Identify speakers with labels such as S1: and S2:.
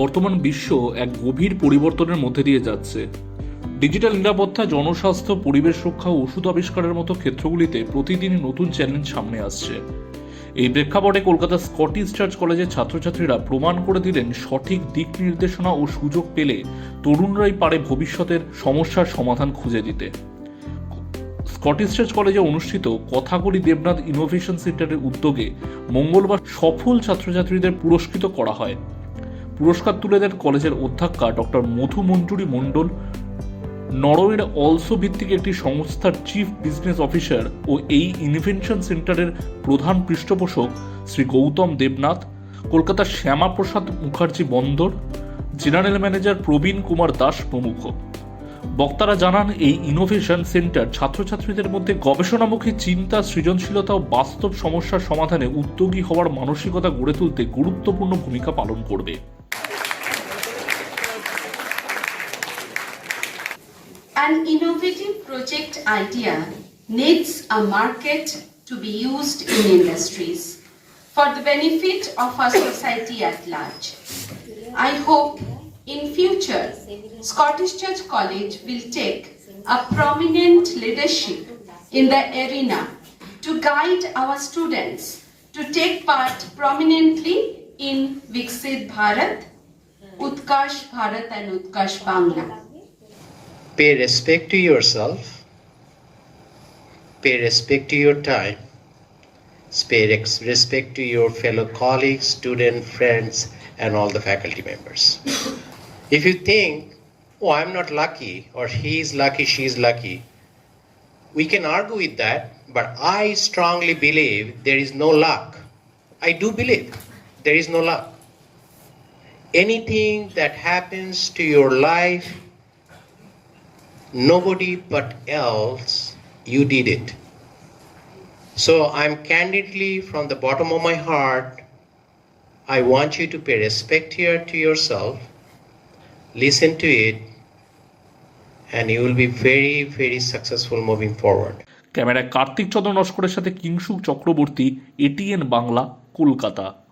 S1: বর্তমান বিশ্ব এক গভীর পরিবর্তনের মধ্যে দিয়ে যাচ্ছে। ডিজিটাল নিরাপত্তা, জনস্বাস্থ্য, পরিবেশ রক্ষা ওষুধ আবিষ্কারের মতো ক্ষেত্রগুলিতে প্রতিদিনই নতুন চ্যালেঞ্জ সামনে আসছে। এই প্রেক্ষাপটে কলকাতা স্কটিশ চার্চ কলেজের ছাত্রছাত্রীরা প্রমাণ করে দিলেন সঠিক দিক নির্দেশনা ও সুযোগ পেলে তরুণরাই পারে ভবিষ্যতের সমস্যার সমাধান খুঁজে দিতে। স্কটিশ চার্চ কলেজে অনুষ্ঠিত কথাকলি দেবনাথ ইনোভেশন সেন্টারের উদ্যোগে মঙ্গলবার সফল ছাত্রছাত্রীদের পুরস্কৃত করা হয়। পুরস্কার তুলে দেন কলেজের অধ্যক্ষা ডক্টর মধু মঞ্জুরি মণ্ডল। নরওয়ের অলসো ভিত্তিক একটি সংস্থার চিফ বিজনেস অফিসার ও এই ইনভেনশন সেন্টারের প্রধান পৃষ্ঠপোষক শ্রী গৌতম দেবনাথ, কলকাতার শ্যামাপ্রসাদ মুখার্জি বন্দর, জেনারেল ম্যানেজার প্রবীণ কুমার দাস প্রমুখ। বক্তারা জানান, এই ইনোভেশন সেন্টার ছাত্রছাত্রীদের মধ্যে গবেষণামুখী চিন্তা, সৃজনশীলতা ও বাস্তব সমস্যার সমাধানে উদ্যোগী হওয়ার মানসিকতা গড়ে তুলতে গুরুত্বপূর্ণ ভূমিকা পালন করবে।
S2: An innovative project idea needs a market to be used in industries for the benefit of our society at large. I hope in future Scottish Church College will take a prominent leadership in the arena to guide our students to take part prominently in Viksit Bharat, Utkarsh Bharat and Utkarsh Bangla.
S3: Pay respect to yourself, pay respect to your time, pay respect to your fellow colleagues, student, friends, and all the faculty members. if you think, oh, I'm not lucky, or he's lucky, she's lucky, we can argue with that, but I strongly believe there is no luck. I do believe there is no luck. Anything that happens to your life nobody but else you did it so i'm candidly from the bottom of my heart i want you to pay respect here to yourself listen to it and you will be very very successful moving forward
S1: ক্যামেরায় কার্তিক চন্দ্র নস্করের সাথে Kingshuk Chakraborty ATN Bangla Kolkata